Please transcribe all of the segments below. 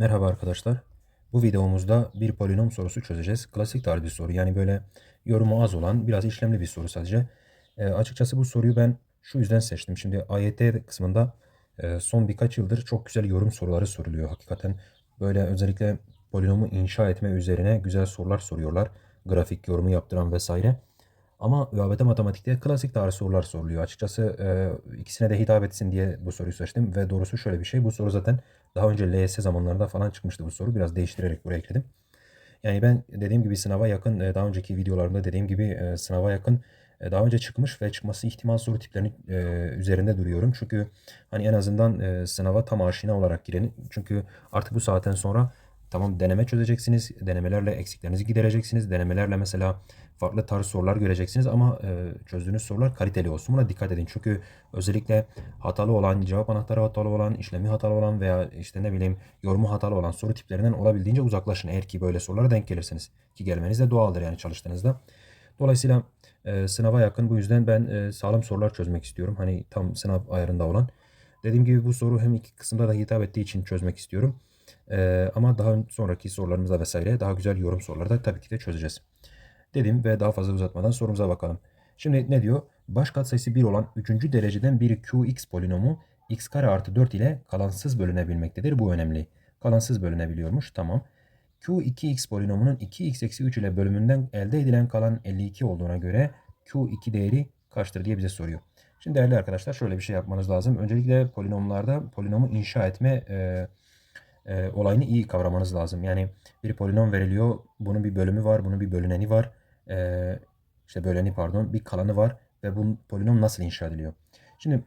Merhaba arkadaşlar. Bu videomuzda bir polinom sorusu çözeceğiz. Klasik tarz bir soru. Yani böyle yorumu az olan biraz işlemli bir soru sadece. E, açıkçası bu soruyu ben şu yüzden seçtim. Şimdi AYT kısmında e, son birkaç yıldır çok güzel yorum soruları soruluyor. Hakikaten böyle özellikle polinomu inşa etme üzerine güzel sorular soruyorlar. Grafik yorumu yaptıran vesaire. Ama ÖABT matematikte klasik tarih sorular soruluyor. Açıkçası e, ikisine de hitap etsin diye bu soruyu seçtim. Ve doğrusu şöyle bir şey. Bu soru zaten daha önce LYS zamanlarında falan çıkmıştı bu soru. Biraz değiştirerek buraya ekledim. Yani ben dediğim gibi sınava yakın, e, daha önceki videolarımda dediğim gibi e, sınava yakın e, daha önce çıkmış ve çıkması ihtimal soru tiplerinin üzerinde duruyorum. Çünkü hani en azından sınava tam aşina olarak girenin. Çünkü artık bu saatten sonra tamam deneme çözeceksiniz. Denemelerle eksiklerinizi gidereceksiniz. Denemelerle mesela farklı tarz sorular göreceksiniz ama e, çözdüğünüz sorular kaliteli olsun. Buna dikkat edin. Çünkü özellikle hatalı olan, cevap anahtarı hatalı olan, işlemi hatalı olan veya işte ne bileyim yorumu hatalı olan soru tiplerinden olabildiğince uzaklaşın. Eğer ki böyle sorulara denk gelirseniz. Ki gelmeniz de doğaldır yani çalıştığınızda. Dolayısıyla e, sınava yakın bu yüzden ben e, sağlam sorular çözmek istiyorum. Hani tam sınav ayarında olan. Dediğim gibi bu soru hem iki kısımda da hitap ettiği için çözmek istiyorum. E, ama daha sonraki sorularımızda vesaire daha güzel yorum soruları da tabii ki de çözeceğiz dedim ve daha fazla uzatmadan sorumuza bakalım. Şimdi ne diyor? Baş katsayısı 1 olan 3. dereceden bir qx polinomu x kare artı 4 ile kalansız bölünebilmektedir. Bu önemli. Kalansız bölünebiliyormuş. Tamam. Q2x polinomunun 2x eksi 3 ile bölümünden elde edilen kalan 52 olduğuna göre Q2 değeri kaçtır diye bize soruyor. Şimdi değerli arkadaşlar şöyle bir şey yapmanız lazım. Öncelikle polinomlarda polinomu inşa etme e, e, olayını iyi kavramanız lazım. Yani bir polinom veriliyor. Bunun bir bölümü var, bunun bir bölüneni var e, işte böleni pardon bir kalanı var ve bu polinom nasıl inşa ediliyor? Şimdi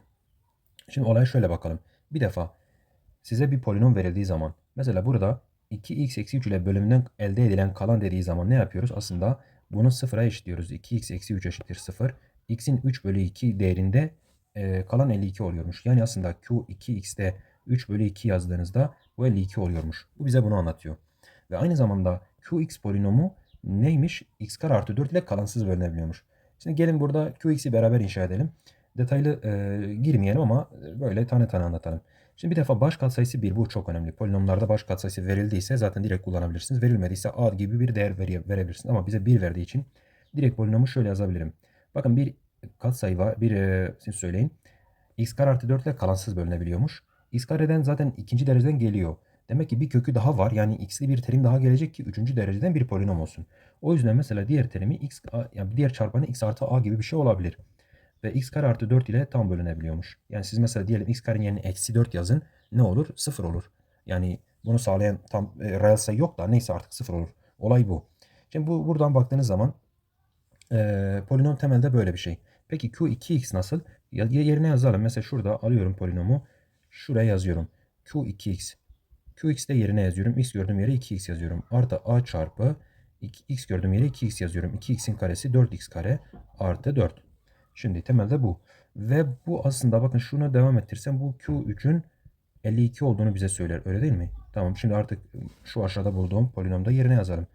şimdi olaya şöyle bakalım. Bir defa size bir polinom verildiği zaman mesela burada 2x eksi 3 ile bölümünden elde edilen kalan dediği zaman ne yapıyoruz? Aslında bunu sıfıra eşitliyoruz. 2x eksi 3 eşittir 0. x'in 3 bölü 2 değerinde e, kalan 52 oluyormuş. Yani aslında q 2x'te 3 bölü 2 yazdığınızda bu 52 oluyormuş. Bu bize bunu anlatıyor. Ve aynı zamanda qx polinomu neymiş? x kare artı 4 ile kalansız bölünebiliyormuş. Şimdi gelin burada qx'i beraber inşa edelim. Detaylı e, girmeyelim ama böyle tane tane anlatalım. Şimdi bir defa baş katsayısı 1 bu çok önemli. Polinomlarda baş katsayısı verildiyse zaten direkt kullanabilirsiniz. Verilmediyse a gibi bir değer verebilirsiniz. Ama bize 1 verdiği için direkt polinomu şöyle yazabilirim. Bakın bir katsayı var. Bir e, siz söyleyin. x kare artı 4 ile kalansız bölünebiliyormuş. X kareden zaten ikinci dereceden geliyor. Demek ki bir kökü daha var. Yani x'li bir terim daha gelecek ki üçüncü dereceden bir polinom olsun. O yüzden mesela diğer terimi x yani diğer çarpanı x artı a gibi bir şey olabilir. Ve x kare artı 4 ile tam bölünebiliyormuş. Yani siz mesela diyelim x karenin yerine eksi 4 yazın. Ne olur? 0 olur. Yani bunu sağlayan tam e, reel sayı yok da neyse artık 0 olur. Olay bu. Şimdi bu buradan baktığınız zaman e, polinom temelde böyle bir şey. Peki q 2x nasıl? Yerine yazalım. Mesela şurada alıyorum polinomu. Şuraya yazıyorum. q 2x Qx de yerine yazıyorum. X gördüğüm yere 2x yazıyorum. Artı a çarpı x gördüğüm yere 2x yazıyorum. 2x'in karesi 4x kare artı 4. Şimdi temelde bu. Ve bu aslında bakın şunu devam ettirsem bu Q3'ün 52 olduğunu bize söyler. Öyle değil mi? Tamam şimdi artık şu aşağıda bulduğum polinomda yerine yazalım.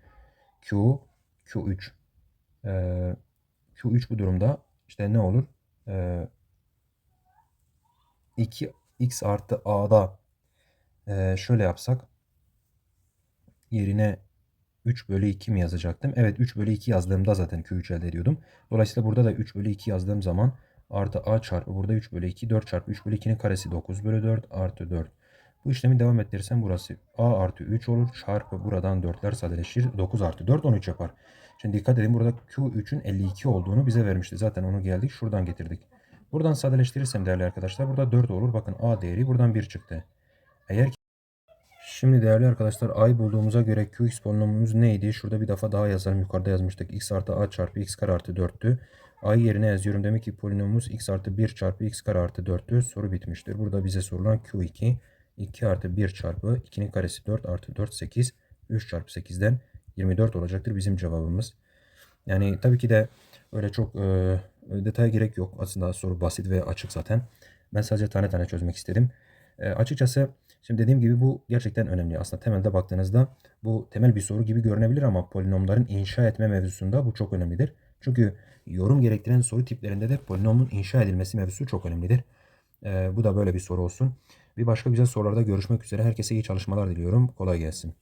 Q, Q3. Ee, Q3 bu durumda işte ne olur? Ee, 2x artı a'da ee, şöyle yapsak. Yerine 3 bölü 2 mi yazacaktım? Evet 3 bölü 2 yazdığımda zaten Q3 elde ediyordum. Dolayısıyla burada da 3 bölü 2 yazdığım zaman artı A çarpı burada 3 bölü 2 4 çarpı 3 bölü 2'nin karesi 9 bölü 4 artı 4. Bu işlemi devam ettirirsem burası A artı 3 olur. Çarpı buradan 4'ler sadeleşir. 9 artı 4 13 yapar. Şimdi dikkat edin burada Q3'ün 52 olduğunu bize vermişti. Zaten onu geldik şuradan getirdik. Buradan sadeleştirirsem değerli arkadaşlar burada 4 olur. Bakın A değeri buradan 1 çıktı. Eğer Şimdi değerli arkadaşlar ay bulduğumuza göre qx polinomumuz neydi? Şurada bir defa daha yazalım. Yukarıda yazmıştık. x artı a çarpı x kare artı 4'tü. Ay yerine yazıyorum. Demek ki polinomumuz x artı 1 çarpı x kare artı 4'tü. Soru bitmiştir. Burada bize sorulan q2 2 artı 1 çarpı 2'nin karesi 4 artı 4 8. 3 çarpı 8'den 24 olacaktır bizim cevabımız. Yani tabii ki de öyle çok e, detaya gerek yok. Aslında soru basit ve açık zaten. Ben sadece tane tane çözmek istedim. E, açıkçası Şimdi dediğim gibi bu gerçekten önemli. Aslında temelde baktığınızda bu temel bir soru gibi görünebilir ama polinomların inşa etme mevzusunda bu çok önemlidir. Çünkü yorum gerektiren soru tiplerinde de polinomun inşa edilmesi mevzusu çok önemlidir. E, bu da böyle bir soru olsun. Bir başka güzel sorularda görüşmek üzere. Herkese iyi çalışmalar diliyorum. Kolay gelsin.